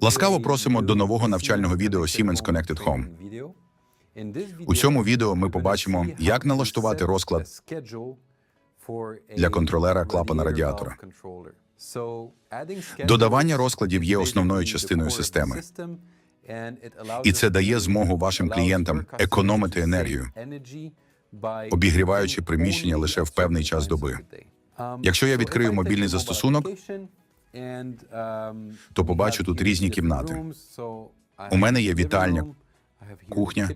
Ласкаво просимо до нового навчального відео Siemens Connected Home. У цьому відео ми побачимо, як налаштувати розклад для контролера клапана радіатора. Додавання розкладів є основною частиною системи, і це дає змогу вашим клієнтам економити енергію, обігріваючи приміщення лише в певний час доби. Якщо я відкрию мобільний застосунок, то побачу тут різні кімнати. У мене є вітальня, кухня,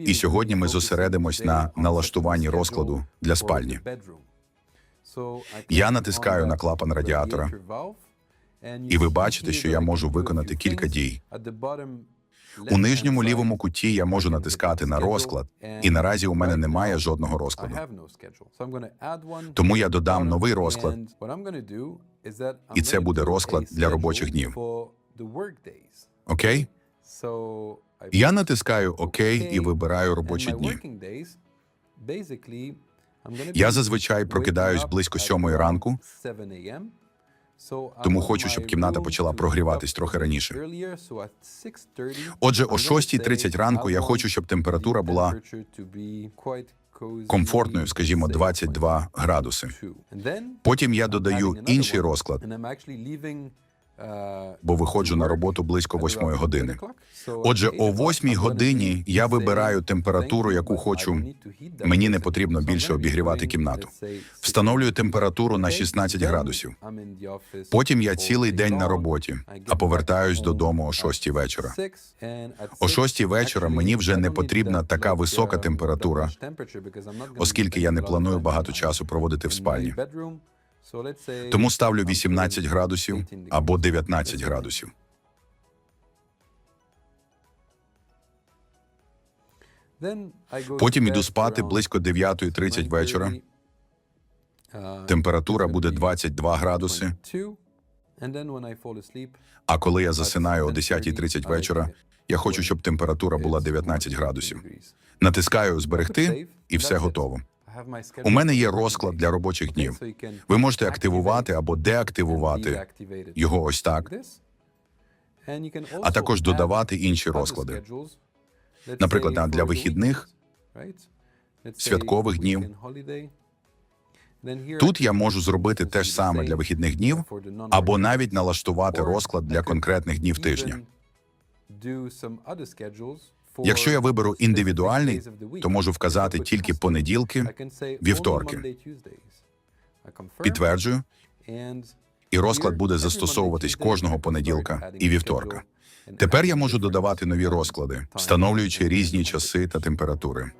і сьогодні ми зосередимось на налаштуванні розкладу для спальні. Я натискаю на клапан радіатора, І ви бачите, що я можу виконати кілька дій. У нижньому лівому куті я можу натискати на розклад, і наразі у мене немає жодного розкладу. Тому я додам новий розклад, і це буде розклад для робочих днів. окей? Я натискаю ОК і вибираю робочі дні. Я зазвичай прокидаюсь близько сьомої ранку, тому хочу, щоб кімната почала прогріватись трохи раніше. Отже, о 6.30 ранку я хочу, щоб температура була комфортною, скажімо, 22 градуси. Потім я додаю інший розклад, бо виходжу на роботу близько 8 години. Отже, о 8 годині я вибираю температуру, яку хочу. Мені не потрібно більше обігрівати кімнату. Встановлюю температуру на 16 градусів. Потім я цілий день на роботі, а повертаюсь додому о 6 вечора. О 6 вечора мені вже не потрібна така висока температура, оскільки я не планую багато часу проводити в спальні. Тому ставлю 18 градусів або 19 градусів. Потім іду спати близько 9.30 вечора. Температура буде 22 градуси. А коли я засинаю о 10.30 вечора, я хочу, щоб температура була 19 градусів. Натискаю зберегти, і все готово. У мене є розклад для робочих днів. Ви можете активувати або деактивувати його ось так, а також додавати інші розклади. Наприклад, для вихідних, святкових днів. Тут я можу зробити те ж саме для вихідних днів, або навіть налаштувати розклад для конкретних днів тижня. Якщо я виберу індивідуальний, то можу вказати тільки понеділки, вівторки. Підтверджую, і розклад буде застосовуватись кожного понеділка і вівторка. Тепер я можу додавати нові розклади, встановлюючи різні часи та температури.